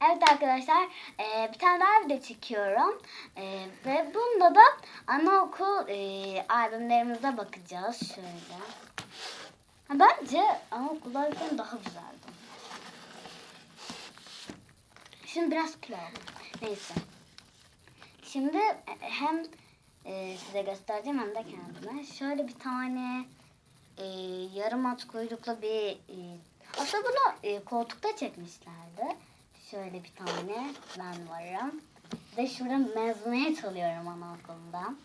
Evet arkadaşlar e, bir tane daha video çekiyorum. E, ve bunda da anaokul e, albümlerimize bakacağız. Şöyle. Ha, bence anaokullardan daha güzeldi. Şimdi biraz kilo. Neyse. Şimdi e, hem e, size göstereceğim hem de kendime. Şöyle bir tane e, yarım at kuyruklu bir e, aslında bunu e, koltukta çekmişlerdi. Şöyle bir tane ben varım. Ve şurada mezuniyet alıyorum anaokulundan.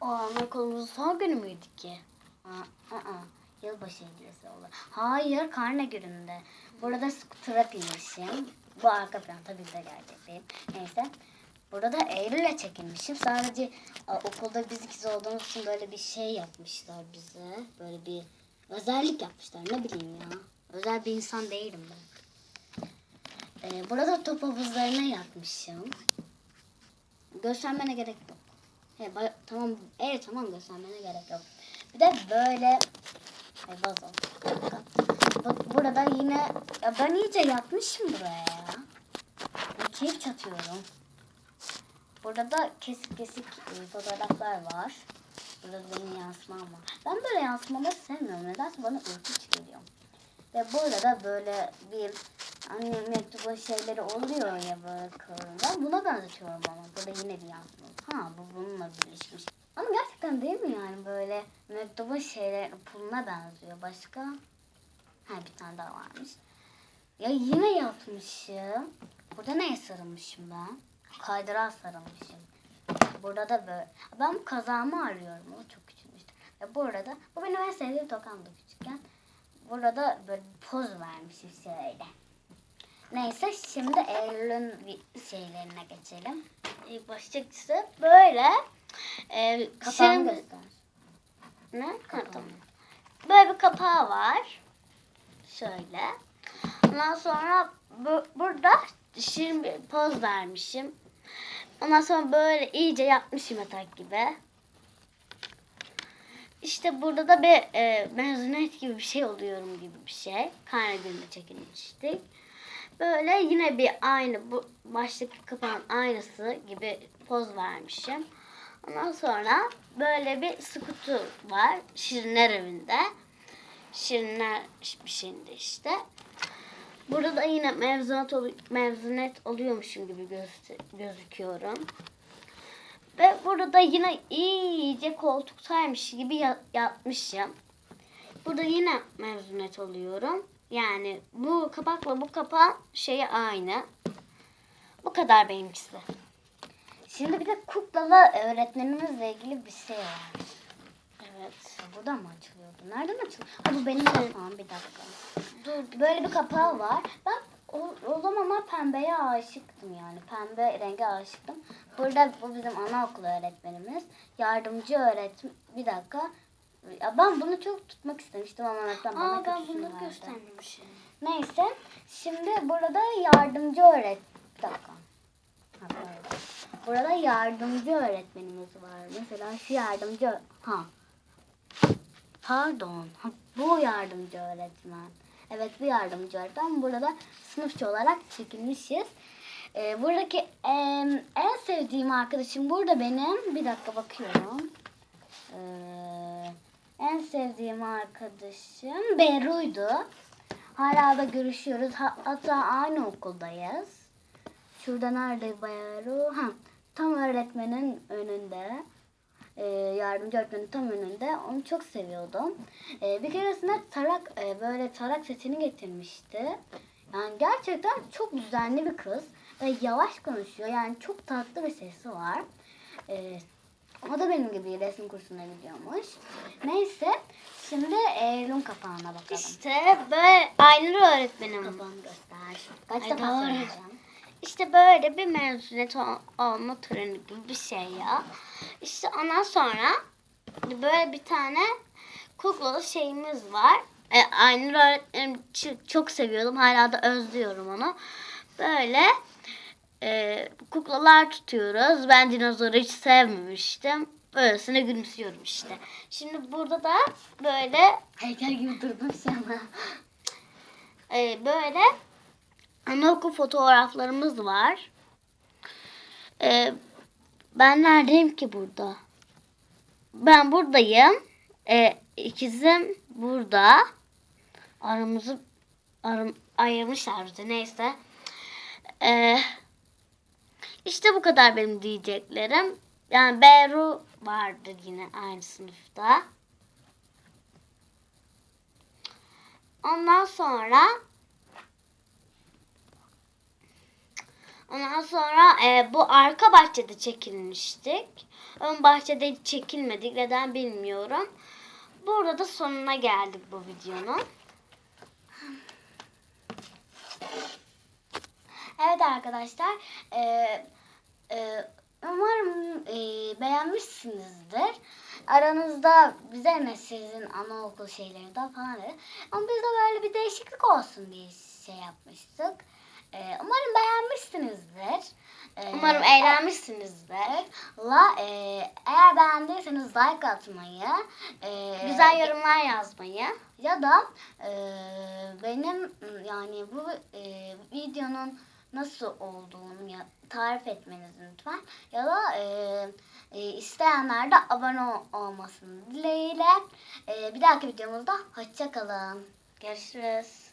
O anaokulumuzun son günü müydü ki? Aa, aa, yılbaşı hediyesi oldu. Hayır karne gününde. Burada skutura binmişim. Bu arka plan tabii de gerçek değil. Neyse. Burada da Eylül'le çekilmişim. Sadece a, okulda biz ikiz olduğumuz için böyle bir şey yapmışlar bize. Böyle bir özellik yapmışlar. Ne bileyim ya. Özel bir insan değilim ben. Ee, burada top havuzlarına yatmışım. Göstermene gerek yok. He, tamam, evet tamam göstermene gerek yok. Bir de böyle Ay dakika. Bu- Burada yine ya ben iyice yatmışım buraya ya. Ben keyif çatıyorum. Burada da kesik kesik e, fotoğraflar var. Burada da benim yansımam var. Ben böyle yansımaları sevmiyorum. Nedense bana ürküç geliyor. Ve burada da böyle bir annem mektubu şeyleri oluyor ya böyle kıvrımda. Buna benzetiyorum ama. Burada yine bir yansıma. Ha bu bununla birleşmiş. Ama gerçekten değil mi yani böyle mektubun şeyleri puluna benziyor. Başka? Ha bir tane daha varmış. Ya yine yapmışım. Burada neye sarılmışım ben? Kaydırağa sarılmışım. Burada da böyle. Ben bu kazağımı arıyorum. O çok küçülmüştü. Ve burada bu benim en sevdiğim tokamdı küçükken. Burada böyle poz vermişim şöyle. Neyse şimdi Eylül'ün şeylerine geçelim. İlk başlıkçısı böyle. E, Kapağını şimdi- göster. Ne? Tamam. Böyle bir kapağı var. Şöyle. Ondan sonra bu, burada şirin bir poz vermişim. Ondan sonra böyle iyice yapmışım yatak gibi. İşte burada da bir e, mezuniyet gibi bir şey oluyorum gibi bir şey. Karne gününde çekilmiştik. Böyle yine bir aynı bu baştaki kapağın aynısı gibi poz vermişim. Ondan sonra böyle bir skuter var Şirinler evinde. Şirinler bir şeyinde işte. Burada da yine mevzuat ol- mevzunet oluyormuşum gibi göz- gözüküyorum. Ve burada yine iyice koltuktaymış gibi ya- yatmışım. Burada yine mezuniyet oluyorum. Yani bu kapakla bu kapağın şeyi aynı. Bu kadar benimkisi. Şimdi bir de kuklalı öğretmenimizle ilgili bir şey var. Evet. Buradan mı açılıyordu? Nereden açılıyor? Ha, bu benim kapağım. Bir dakika. Dur. Böyle bir kapağı var. Ben o, o zamanlar pembeye aşıktım yani. Pembe renge aşıktım. Burada bu bizim anaokulu öğretmenimiz. Yardımcı öğretmen. Bir dakika. Ya ben bunu çok tutmak istemiştim ama öğretmen bana Aa ben bunları verdi. göstermemişim. Neyse. Şimdi burada yardımcı öğret... Bir dakika. Ha, böyle. Burada yardımcı öğretmenimiz var. Mesela şu yardımcı... Ha. Pardon. Ha, bu yardımcı öğretmen. Evet bu yardımcı öğretmen. Burada sınıfçı olarak çekilmişiz. Ee, buradaki em, en sevdiğim arkadaşım burada benim. Bir dakika bakıyorum. Ee, en sevdiğim arkadaşım Beru'ydu. Hala da görüşüyoruz. Ha- hatta aynı okuldayız. Şurada nerede Beru? Ha, tam öğretmenin önünde. Ee, yardımcı öğretmenin tam önünde. Onu çok seviyordum. Ee, bir keresinde tarak e, böyle tarak sesini getirmişti. Yani gerçekten çok düzenli bir kız. Ve yavaş konuşuyor. Yani çok tatlı bir sesi var. Ee, o da benim gibi resim kursuna gidiyormuş. Neyse. Şimdi Eylül'ün kapağına bakalım. İşte böyle Aynur öğretmenim. Kapağını göster. Kaç Ay, defa doğru. söyleyeceğim? İşte böyle bir mezuniyet ol- olma töreni gibi bir şey ya. İşte ondan sonra böyle bir tane kuklalı şeyimiz var. E, Aynur öğretmenim ç- çok seviyordum. Hala da özlüyorum onu. Böyle e, kuklalar tutuyoruz. Ben dinozoru hiç sevmemiştim. Böylesine gülümsüyorum işte. Şimdi burada da böyle Heykel gibi durdum sana. e, böyle ana anaokul fotoğraflarımız var. Ee, ben neredeyim ki burada? Ben buradayım. Ee, ikizim burada. Aramızı aram, ayırmışlar bize neyse. Ee, işte bu kadar benim diyeceklerim. Yani Beru vardı yine aynı sınıfta. Ondan sonra Ondan sonra e, bu arka bahçede çekilmiştik. Ön bahçede çekilmedik. Neden bilmiyorum. Burada da sonuna geldik bu videonun. Evet arkadaşlar. e, e, umarım e, beğenmişsinizdir. Aranızda bize ne sizin anaokul şeylerinden falan dedi. Ama biz de böyle bir değişiklik olsun diye şey yapmıştık. E, umarım beğenmişsinizdir. E, Umarım eğlenmişsinizdir. La, e, eğer beğendiyseniz like atmayı, e, Güzel yorumlar yazmayı. ya da e, benim yani bu e, videonun nasıl olduğunu ya, tarif etmenizi lütfen ya da e, e, isteyenler de abone ol- olmasını dileğiyle. E, bir dahaki videomuzda hoşça kalın. Görüşürüz.